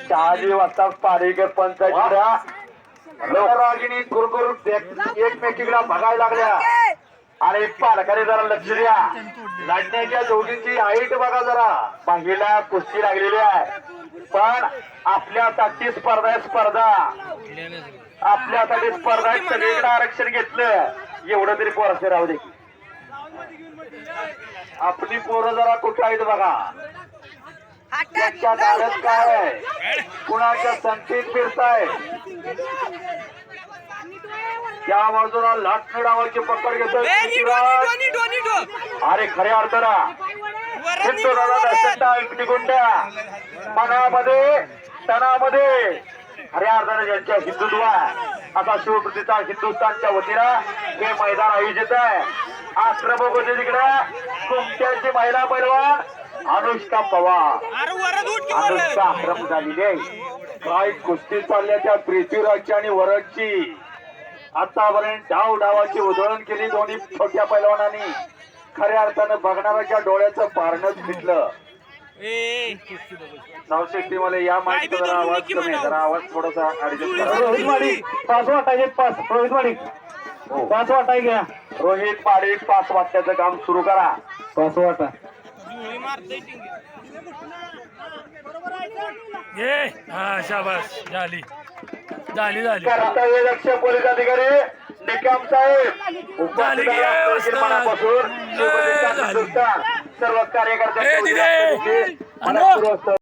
शहाजी वाजता पारेकर पंचायतीला रागिणी कुरकुर एकमेकीकडे बघायला लागल्या. आणि पालकाने जरा लक्ष द्या. लढण्याच्या दोघींची हाईट बघा जरा. महिला कुस्ती लागलेली आहे. पण आपल्यासाठी स्पर्धा आहे स्पर्धा. आपल्यासाठी स्पर्धा आहे. सगळीकडे आरक्षण घेतलं. एवढं तरी पोराचे राहू दे. आपली पोरं जरा कुठं आहेत बघा. त्यांच्या दारात काय आहे? कुणाच्या संकेत फिरताय? त्या बाजूला लाटणे डावाची पकड घेतोय पृथ्वीराज. अरे खऱ्या अर्थाला निगुंड्या मनामध्ये तणामध्ये. खऱ्या अर्थाने ज्यांच्या हिंदुत्व आहे, असा शिवप्रतिष्ठा हिंदुस्थानच्या वतीनं हे मैदान आयोजित आहे. आश्रम होते तिकडे. तुमच्याची महिला पैलवान अनुष्का पवार. अनुष्का आश्रम झालेली आहे. काय कुस्ती चालल्या त्या पृथ्वीराजची आणि वरदची. आतापर्यंत डाव डावाची उधळण केली दोन्ही छोट्या पैलवानांनी. खऱ्या अर्थानं बघणाऱ्याच्या डोळ्याचं पारणच फिटलं. नवशेट्टी मला या माहिती जरा आवाज कमी. जरा आवाज थोडासा करा. रोहित माडी पाच वाटायचे पाच. रोहित माडी हो. पाच वाटाय घ्या. रोहित पाडी पाच वाटण्याचं काम सुरू करा. पाच वाटा. ये हा शाबास झाली. झाली झाली. पोलीस अधिकारी निकम साहेब. झाली की? मनापासून. सर्व कार्यकर्ते